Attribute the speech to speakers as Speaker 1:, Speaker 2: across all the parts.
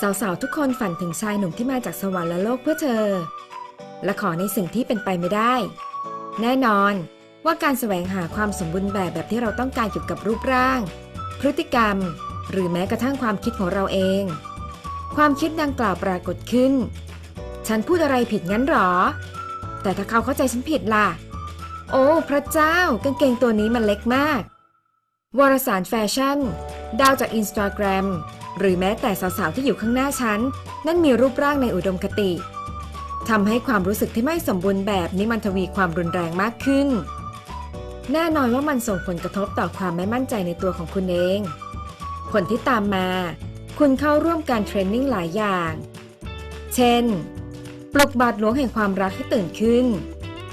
Speaker 1: สาวๆ ทุกคนฝันถึงชายหนุ่มที่มาจากสวรรค์และโลกเพื่อเธอ และขอในสิ่งที่เป็นไปไม่ได้ แน่นอนว่าการแสวงหาความสมบูรณ์แบบแบบที่เราต้องการเกี่ยวกับรูปร่าง พฤติกรรม หรือแม้กระทั่งความคิดของเราเอง ความคิดดังกล่าวปรากฏขึ้น ฉันพูดอะไรผิดงั้นหรอ แต่ถ้าเขาเข้าใจฉันผิดล่ะ โอ้ พระเจ้ากางเกงตัวนี้มันเล็กมาก วารสารแฟชั่น ดาวจากอินสตาแกรม หรือแม้แต่สาวๆที่อยู่ข้างหน้าฉัน นั่นมีรูปร่างในอุดมคติทำให้ความรู้สึกที่ไม่สมบูรณ์แบบนี้มันทวีความรุนแรงมากขึ้น แน่นอนว่ามันส่งผลกระทบต่อความไม่มั่นใจในตัวของคุณเอง ผลที่ตามมา คุณเข้าร่วมการเทรนนิ่งหลายอย่าง เช่น ปลุกบาดหลวงแห่งความรักให้ตื่นขึ้น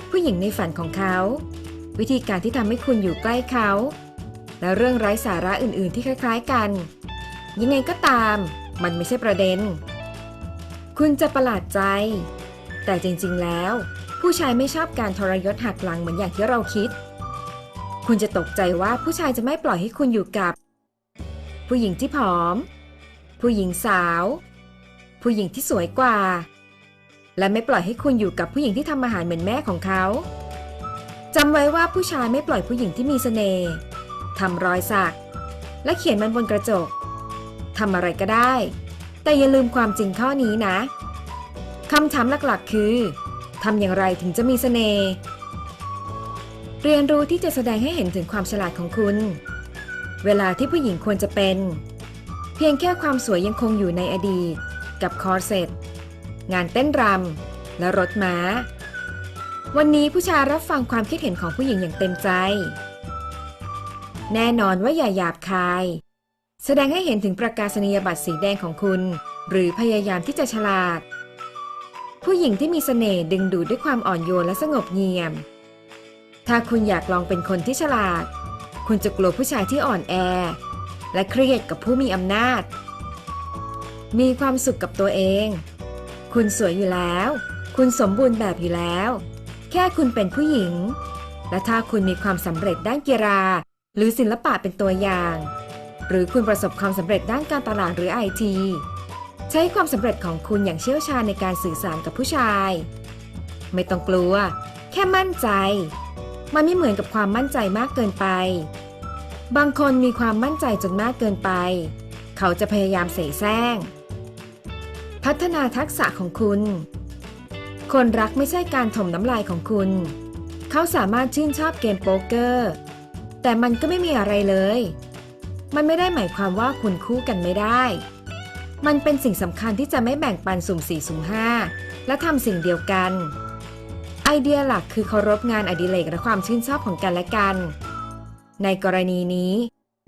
Speaker 1: ผู้หญิงในฝันของเขา วิธีการที่ทำให้คุณอยู่ใกล้เขา และเรื่องไร้สาระอื่นๆ ที่คล้าย ๆ กัน ยังไงก็ตาม มันไม่ใช่ประเด็น คุณจะประหลาดใจ แต่จริงๆแล้ว ผู้ชายไม่ชอบการทรยศหักหลังเหมือนอย่างที่เราคิด คุณจะตกใจว่าผู้ชายจะไม่ปล่อยให้คุณอยู่กับ ผู้หญิงที่ผอม ผู้หญิงสาว ผู้หญิงที่สวยกว่า และไม่ปล่อยให้คุณอยู่กับผู้หญิงที่ทำอาหารเหมือนแม่ของเขาจำไว้ว่าผู้ชายไม่ปล่อยผู้หญิงที่มีเสน่ห์ทำรอยสัก และเขียนมันบนกระจก ทำอะไรก็ได้ แต่อย่าลืมความจริงข้อนี้นะคำถามหลักๆ คือทำอย่างไรถึงจะมีเสน่ห์ เรียนรู้ที่จะแสดงให้เห็นถึงความฉลาดของคุณ เวลาที่ผู้หญิงควรจะเป็น เพียงแค่ความสวยยังคงอยู่ในอดีต กับคอร์เซ็ตงานเต้นรำและรถม้า วันนี้ผู้ชายรับฟังความคิดเห็นของผู้หญิงอย่างเต็มใจ แน่นอนว่าอย่าหยาบคาย แสดงให้เห็นถึงประกาศนียบัตรสีแดงของคุณ หรือพยายามที่จะฉลาด ผู้หญิงที่มีเสน่ห์ดึงดูดด้วยความอ่อนโยนและสงบเงียบถ้าคุณอยากลองเป็นคนที่ฉลาด คุณจะกลัวผู้ชายที่อ่อนแอ และเครียดกับผู้มีอำนาจ มีความสุขกับตัวเอง คุณสวยอยู่แล้ว คุณสมบูรณ์แบบอยู่แล้ว แค่คุณเป็นผู้หญิง และถ้าคุณมีความสำเร็จด้านกีฬาหรือศิลปะเป็นตัวอย่าง หรือคุณประสบความสำเร็จด้านการตลาดหรือไอทีใช้ความสำเร็จของคุณอย่างเชี่ยวชาญในการสื่อสารกับผู้ชาย ไม่ต้องกลัว แค่มั่นใจ มันไม่เหมือนกับความมั่นใจมากเกินไป บางคนมีความมั่นใจจนมากเกินไป เขาจะพยายามเสแสร้ง พัฒนาทักษะของคุณ คนรักไม่ใช่การถมน้ำลายของคุณ เขาสามารถชื่นชอบเกมโป๊กเกอร์ แต่มันก็ไม่มีอะไรเลย มันไม่ได้หมายความว่าคุณคู่กันไม่ได้ มันเป็นสิ่งสำคัญที่จะไม่แบ่งปันสุ่มสี่สุ่มห้าและทำสิ่งเดียวกัน ไอเดียหลักคือเคารพงานอดิเรกและความชื่นชอบของกันและกัน ในกรณีนี้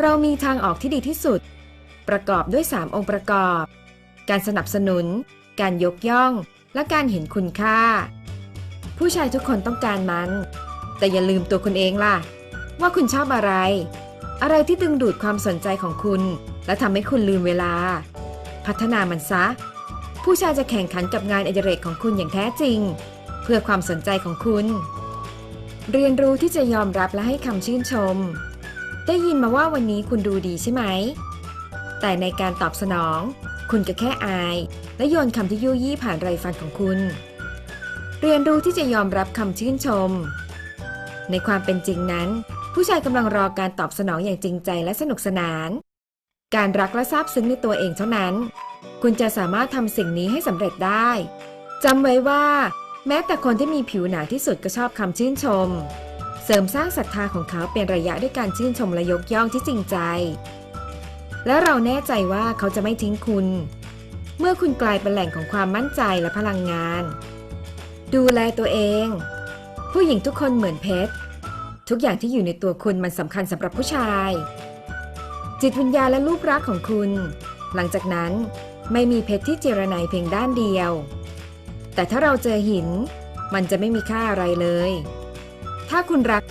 Speaker 1: เรามีทางออกที่ดีที่สุด ประกอบด้วย 3 องค์ประกอบ การสนับสนุน การยกย่อง และการเห็นคุณค่า ผู้ชายทุกคนต้องการมัน แต่อย่าลืมตัวคุณเองล่ะ ว่าคุณชอบอะไร อะไรที่ดึงดูดความสนใจของคุณ และทำให้คุณลืมเวลา พัฒนามันซะ ผู้ชายจะแข่งขันกับงานอดิเรกของคุณอย่างแท้จริง เพื่อความสนใจของคุณ เรียนรู้ที่จะยอมรับและให้คำชื่นชม ได้ยินมาว่าวันนี้คุณดูดีใช่ไหม แต่ในการตอบสนอง คุณก็แค่อาย และโยนคำที่ยุยี่ผ่านไรฟันของคุณ เรียนรู้ที่จะยอมรับคำชื่นชม ในความเป็นจริงนั้น ผู้ชายกำลังรอการตอบสนองอย่างจริงใจและสนุกสนาน การรักและซาบซึ้งในตัวเองเท่านั้น คุณจะสามารถทำสิ่งนี้ให้สำเร็จได้จำไว้ว่า แม้แต่คนที่มีผิวหนาที่สุดก็ชอบคำชื่นชม เสริมสร้างศรัทธาของเขาเป็นระยะด้วยการชื่นชมและยกย่องที่จริงใจ และเราแน่ใจว่าเขาจะไม่ทิ้งคุณ เมื่อคุณกลายเป็นแหล่งของความมั่นใจและพลังงาน ดูแลตัวเอง ผู้หญิงทุกคนเหมือนเพชร ทุกอย่างที่อยู่ในตัวคุณมันสำคัญสำหรับผู้ชาย จิตวิญญาณและรูปรักษณ์ของคุณ หลังจากนั้นไม่มีเพชรที่เจรไนเพียงด้านเดียว แต่ถ้าเราเจอหิน มันจะไม่มีค่าอะไรเลย ถ้าคุณรัก